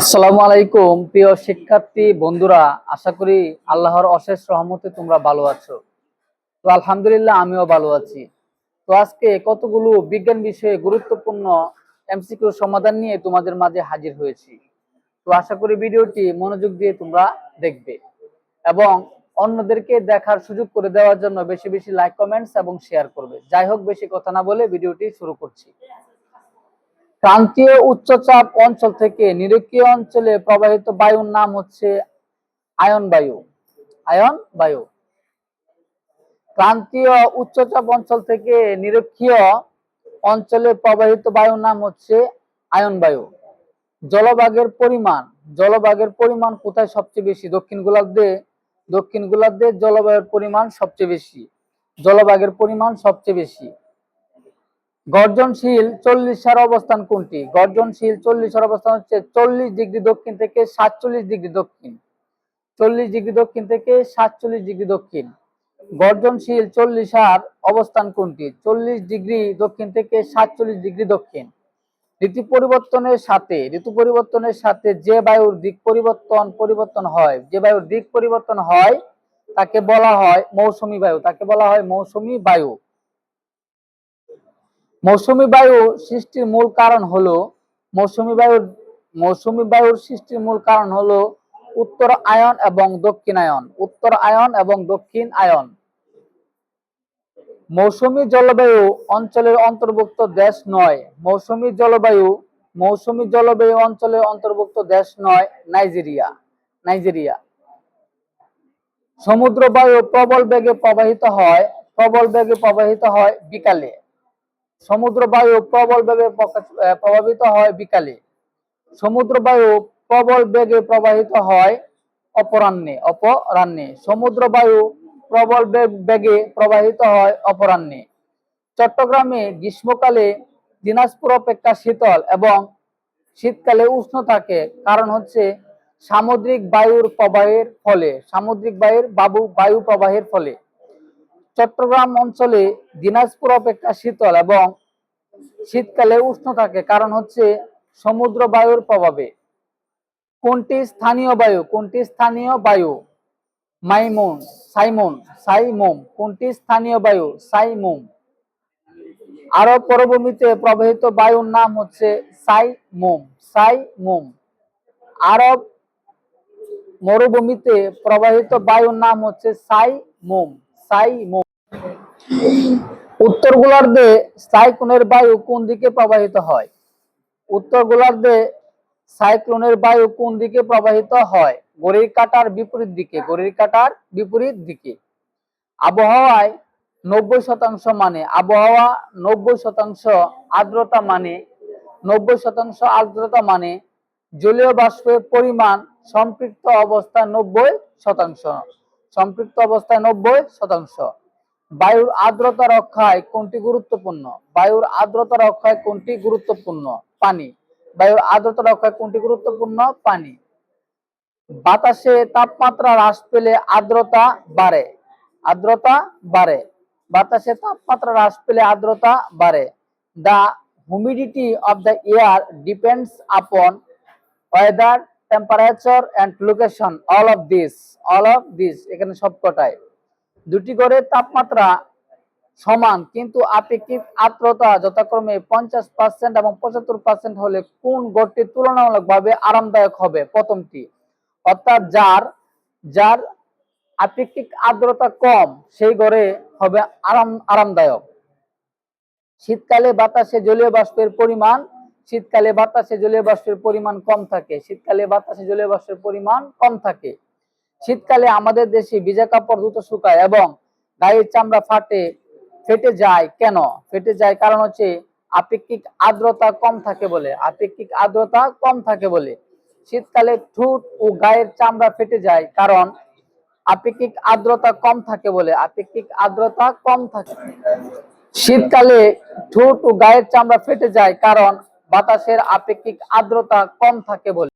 আসসালামু আলাইকুম, প্রিয় শিক্ষার্থী, বন্ধুরা, আশা করি আল্লাহর অশেষ রহমতে তোমরা ভালো আছো। তো আলহামদুলিল্লাহ আমিও ভালো আছি। তো আজকে কতগুলো বিজ্ঞান বিষয়ে গুরুত্বপূর্ণ এমসিকিউ সমাধান নিয়ে তোমাদের মাঝে হাজির হয়েছি। তো আশা করি ভিডিওটি মনোযোগ দিয়ে তোমরা দেখবে এবং অন্যদেরকে দেখার সুযোগ করে দেওয়ার জন্য বেশি বেশি লাইক, কমেন্টস এবং শেয়ার করবে। যাই হোক, বেশি কথা না বলে ভিডিওটি শুরু করছি। ক্রান্তীয় উচ্চচাপ অঞ্চল থেকে নিরক্ষীয় অঞ্চলে প্রবাহিত বায়ুর নাম হচ্ছে আয়ন বায়ু। আয়ন বায়ু। ক্রান্তীয় উচ্চচাপ অঞ্চল থেকে নিরক্ষীয় অঞ্চলে প্রবাহিত বায়ুর নাম হচ্ছে আয়ন বায়ু। জলভাগের পরিমাণ জলভাগের পরিমাণ কোথায় সবচেয়ে বেশি? দক্ষিণ গোলার্ধে দক্ষিণ গোলার্ধে জলবায়ুর পরিমাণ সবচেয়ে বেশি। জলভাগের পরিমাণ সবচেয়ে বেশি। গর্জনশীল চল্লিশের অবস্থান কোনটি? গর্জনশীল চল্লিশের অবস্থান হচ্ছে চল্লিশ ডিগ্রি দক্ষিণ থেকে সাতচল্লিশ ডিগ্রি দক্ষিণ। চল্লিশ ডিগ্রি দক্ষিণ থেকে সাতচল্লিশ ডিগ্রি দক্ষিণ। গর্জনশীল চল্লিশার অবস্থান কোনটি? চল্লিশ ডিগ্রি দক্ষিণ থেকে সাতচল্লিশ ডিগ্রি দক্ষিণ। ঋতু পরিবর্তনের সাথে, ঋতু পরিবর্তনের সাথে যে বায়ুর দিক পরিবর্তন পরিবর্তন হয়, যে বায়ুর দিক পরিবর্তন হয়, তাকে বলা হয় মৌসুমী বায়ু, তাকে বলা হয় মৌসুমী বায়ু। মৌসুমী বায়ু সৃষ্টির মূল কারণ হলো মৌসুমী বায়ুর মৌসুমী বায়ুর সৃষ্টির মূল কারণ হলো উত্তর আয়ন এবং দক্ষিণ আয়ন। উত্তর আয়ন এবং দক্ষিণ আয়ন। মৌসুমী জলবায়ু অঞ্চলের অন্তর্ভুক্ত দেশ নয়। মৌসুমী জলবায়ু মৌসুমী জলবায়ু অঞ্চলের অন্তর্ভুক্ত দেশ নয়, নাইজেরিয়া নাইজেরিয়া। সমুদ্র বায়ু প্রবল বেগে প্রবাহিত হয়, প্রবল বেগে প্রবাহিত হয় বিকালে। সমুদ্র বায়ু প্রবল বেগে প্রভাবিত হয় বিকালে। সমুদ্র বায়ু প্রবল বেগে প্রবাহিত হয় অপরাহ্নে অপরাহ্নে। সমুদ্র বায়ু প্রবল বেগে প্রবাহিত হয় অপরাহ্নে। চট্টগ্রামে গ্রীষ্মকালে দিনাজপুর অপেক্ষা শীতল এবং শীতকালে উষ্ণ থাকে। কারণ হচ্ছে সামুদ্রিক বায়ুর প্রবাহের ফলে, সামুদ্রিক বায়ুর বাবু, বায়ু প্রবাহের ফলে। চট্টগ্রাম অঞ্চলে দিনাজপুর অপেক্ষা শীতল এবং শীতকালে উষ্ণ থাকে, কারণ হচ্ছে সমুদ্র বায়ুর প্রভাবে। কোনটি স্থানীয় বায়ু? কোনটি স্থানীয় বায়ু? মাইমুন, সাইমুন, সাইমুম। কোনটি স্থানীয় বায়ু? সাইমুম। আরব পরভূমিতে প্রবাহিত বায়ুর নাম হচ্ছে সাইমুম সাইমুম। আরব মরুভূমিতে প্রবাহিত বায়ুর নাম হচ্ছে সাইমুম সাইমুম। উত্তর গোলার্ধে সাইক্লোনের বায়ু কোন দিকে প্রবাহিত হয়? উত্তর গোলার্ধে সাইক্লোনের বায়ু কোন দিকে প্রবাহিত হয়? ঘড়ির কাটার বিপরীত দিকে, ঘড়ির কাটার বিপরীত দিকে। আবহাওয়ায় নব্বই শতাংশ মানে আবহাওয়া নব্বই শতাংশ আর্দ্রতা মানে নব্বই শতাংশ আর্দ্রতা মানে জলীয় বাষ্পের পরিমাণ সম্পৃক্ত অবস্থায় নব্বই শতাংশ। সম্পৃক্ত অবস্থায় নব্বই শতাংশ। বায়ুর আর্দ্রতা রক্ষায় কোনটি গুরুত্বপূর্ণ? বায়ুর আর্দ্রতা রক্ষায় কোনটি গুরুত্বপূর্ণ? পানি। বায়ুর আর্দ্রতা রক্ষায় কোনটি গুরুত্বপূর্ণ? পানি। বাতাসে তাপমাত্রা হ্রাস পেলে আর্দ্রতা বাড়ে। আর্দ্রতা বাড়ে। বাতাসে তাপমাত্রা হ্রাস পেলে আর্দ্রতা বাড়ে। The humidity of the air depends upon weather, temperature, and location. All of this. All of this. এখানে সবকটায় দুটি গড়ের তাপমাত্রা সমান, কিন্তু আপেক্ষিক আর্দ্রতা যথাক্রমে পঞ্চাশ পার্সেন্ট এবং পঁচাত্তর পার্সেন্ট হলে কোন গড়টি তুলনামূলকভাবে আরামদায়ক হবে? প্রথমটি, অর্থাৎ যার যার আপেক্ষিক আর্দ্রতা কম, সেই গড়ে হবে আরাম, আরামদায়ক। শীতকালে বাতাসে জলীয় বাষ্পের পরিমাণ, শীতকালে বাতাসে জলীয় বাষ্পের পরিমাণ কম থাকে। শীতকালে বাতাসে জলীয় বাষ্পের পরিমাণ কম থাকে। শীতকালে আমাদের দেশে ভিজা কাপড় দ্রুত শুকায় এবং গায়ের চামড়া ফাটে, ফেটে যায়। কেন? ফেটে যায় কারণ হচ্ছে আপেক্ষিক আর্দ্রতা কম থাকে বলে। আপেক্ষিক আর্দ্রতা কম থাকে বলে। শীতকালে ঠোঁট ও গায়ের চামড়া ফেটে যায় কারণ আপেক্ষিক আর্দ্রতা কম থাকে বলে। আপেক্ষিক আর্দ্রতা কম থাকে। শীতকালে ঠোঁট ও গায়ের চামড়া ফেটে যায় কারণ বাতাসের আপেক্ষিক আর্দ্রতা কম থাকে বলে।